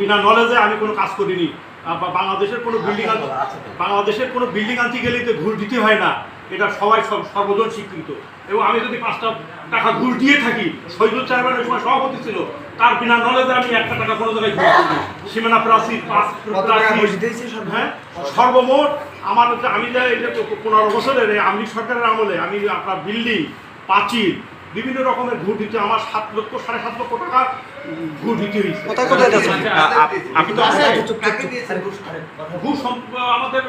বিনা নলেজে আমি কোনো কাজ করিনি। বাংলাদেশের কোনো বিল্ডিং বাংলাদেশের কোনো বিল্ডিং আনতে গেলেই তো ঘুষ দিতে হয় না। এটা সবাই সব সর্বজন স্বীকৃত। এবং আমি যদি পাঁচটা টাকা ঘুষ দিয়ে থাকি শহীদুল চেয়ারম্যানের সময় সভাপতি ছিল তার বিনা নলেজে আমি একটা টাকা কোনো জায়গায় ঘুষ দিইনি। সীমানা প্রাচী প্রাচীর? হ্যাঁ? সর্বমোট আমার আমি যে পনেরো বছরের আমলি সরকারের আমলে আমি আপনার বিল্ডিং পাঁচিল বিভিন্ন রকমের ঘুষ দিতে আমার সাত লক্ষ সাড়ে সাত লক্ষ টাকা ঘুষ দিতে হয়েছে। ঘুষ, আমাদের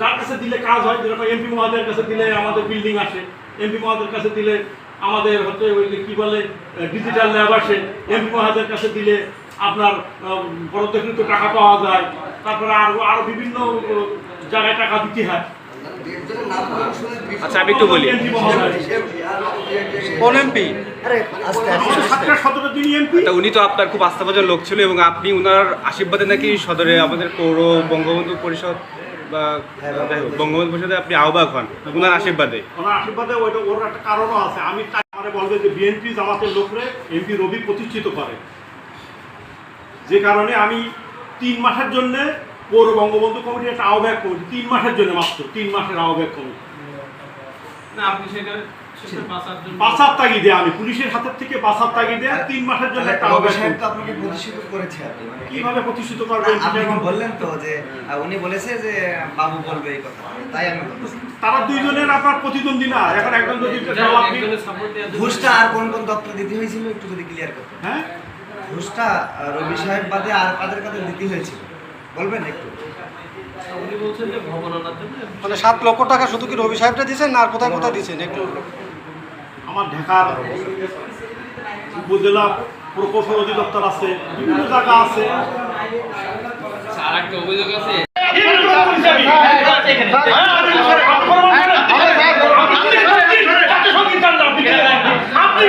যার কাছে দিলে কাজ হয় যেরকম এমপি মহাদের কাছে দিলে আমাদের বিল্ডিং আসে এমপি মহাদের কাছে দিলে আমাদের হচ্ছে ওই যে কি বলে ডিজিটাল ল্যাব আসে এমপি মহাদের কাছে দিলে আপনার বরাদ্দকৃত টাকা পাওয়া যায় তারপরে আরও আরও বিভিন্ন জায়গায় টাকা দিতে হয়। আচ্ছা আমি একটু বলি। কোন এমপি? এমপি? তা উনি তো আপনার খুব আস্থাভাজন লোক ছিল এবং আপনি ওনার আশীর্বাদে নাকি সদরে আমাদের পৌর বঙ্গবন্ধু পরিষদ বা বঙ্গবন্ধু পরিষদে। আপনি আহ্বায়ক হন ওনার আশীর্বাদে। ওনার আশীর্বাদে ওইটা ওর একটা কারণও আছে। আমি বলবে যে বিএনপি জামাতের লোকরে এমপি রবি প্রতিষ্ঠিত করে। যে কারণে আমি তিন মাসের জন্য পৌর বঙ্গবন্ধু কমিটির একটা আহ্বায়ক কমিটি। তিন মাসের জন্য মাত্র তিন মাসের আহ্বায়ক কমিটি। না আপনি সেটা সেটা বাঁচার জন্য বাঁচার তাগিদে আমি পুলিশের হাতের থেকে বাঁচার তাগিদে তিন মাসের জন্য একটা আহ্বায়ক সাহেব কমিটি। তো আপনাকে প্রতিষ্ঠিত করেছে আর মানে কীভাবে প্রতিষ্ঠিত করবে আপনি বললেন তো যে উনি বলেছে যে বাবু বলবে এই কথা তাই আমি তারা দুইজনের আপনার প্রতিদ্বন্দ্বী না এখন একজন যদি ঘুষটা আর কোন কোন দপ্তর দিতে হয়েছিল একটু যদি ক্লিয়ার করতেন হ্যাঁ? ঘুষটা রবি সাহেব বাদে আর কাদের কাদের দিতে হয়েছিল? বলবেন একটু? উনি বলছেন যে ভবন আনার জন্য। মানে সাত লক্ষ টাকা শুধু কি রবি সাহেবটা দিয়েছেন না আর কোথায় কোথায় দিয়েছেন একটু আমার ঢাকার উপজেলা প্রকৌশল অধিদপ্তর আছে বিভিন্ন জায়গা আছে। আর একটা অভিযোগ আছে। আপনি